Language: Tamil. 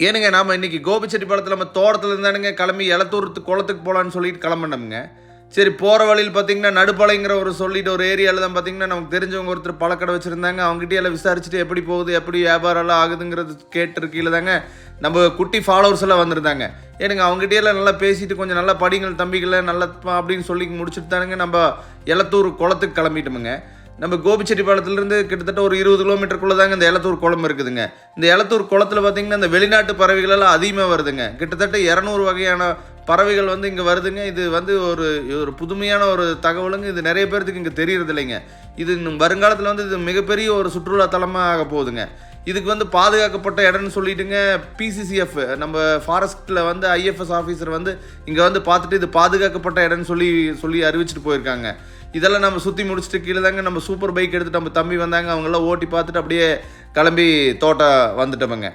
ஏனுங்க நாம் இன்றைக்கி கோபிச்செட்டிப்பாளத்தில் நம்ம தோட்டத்தில் இருந்தானுங்க கிளம்பி எலத்தூரத்து குளத்துக்கு போகலான்னு சொல்லிட்டு கிளம்பினோமுங்க. சரி போகிற வழியில் பார்த்தீங்கன்னா நடுப்பாளையங்கிற ஒரு சொல்லிட்டு ஒரு ஏரியாவில் தான் பார்த்தீங்கன்னா நமக்கு தெரிஞ்சவங்க ஒருத்தர் பழக்கடை வச்சுருந்தாங்க. அவங்ககிட்ட எல்லாம் விசாரிச்சுட்டு எப்படி போகுது எப்படி வியாபாரம் எல்லாம் ஆகுதுங்கிறது கேட்டிருக்கீல தாங்க நம்ம குட்டி ஃபாலோவர்ஸ் எல்லாம் வந்திருந்தாங்க. ஏனுங்க அவங்ககிட்ட எல்லாம் நல்லா பேசிட்டு கொஞ்சம் நல்லா படிங்கள் தம்பிகளை நல்லா அப்படின்னு சொல்லி முடிச்சுட்டு தானுங்க நம்ம எலத்தூர் குளத்துக்கு கிளம்பிட்டோமுங்க. நம்ம கோபிச்செட்டிப்பாளையத்துலேருந்து கிட்டத்தட்ட ஒரு இருபது கிலோமீட்டருக்குள்ளே தாங்க இந்த எலத்தூர் குளம் இருக்குதுங்க. இந்த எலத்தூர் குளத்தில் பார்த்தீங்கன்னா இந்த வெளிநாட்டு பறவைகள் எல்லாம் அதிகமாக வருதுங்க. கிட்டத்தட்ட இரநூறு வகையான பறவைகள் வந்து இங்கே வருதுங்க. இது வந்து ஒரு ஒரு புதுமையான ஒரு தகவலுங்க. இது நிறைய பேர்த்துக்கு இங்கே தெரியறது இல்லைங்க இது இன்னும் வருங்காலத்தில் வந்து இது மிகப்பெரிய ஒரு சுற்றுலா தலமாக ஆக போகுதுங்க. இதுக்கு வந்து பாதுகாக்கப்பட்ட இடம்னு சொல்லிட்டுங்க பிசிசிஎஃப் நம்ம ஃபாரஸ்ட்டில் வந்து ஐஎஃப்எஸ் ஆஃபீஸர் வந்து இங்கே வந்து பார்த்துட்டு இது பாதுகாக்கப்பட்ட இடம்னு சொல்லி சொல்லி அறிவிச்சிட்டு போயிருக்காங்க. இதெல்லாம் நம்ம சுற்றி முடிச்சுட்டு கீழே தாங்க நம்ம சூப்பர் பைக் எடுத்துட்டு நம்ம தம்பி வந்தாங்க. அவங்கெல்லாம் ஓட்டி பார்த்துட்டு அப்படியே கிளம்பி தோட்டம் வந்துட்டோமுங்க.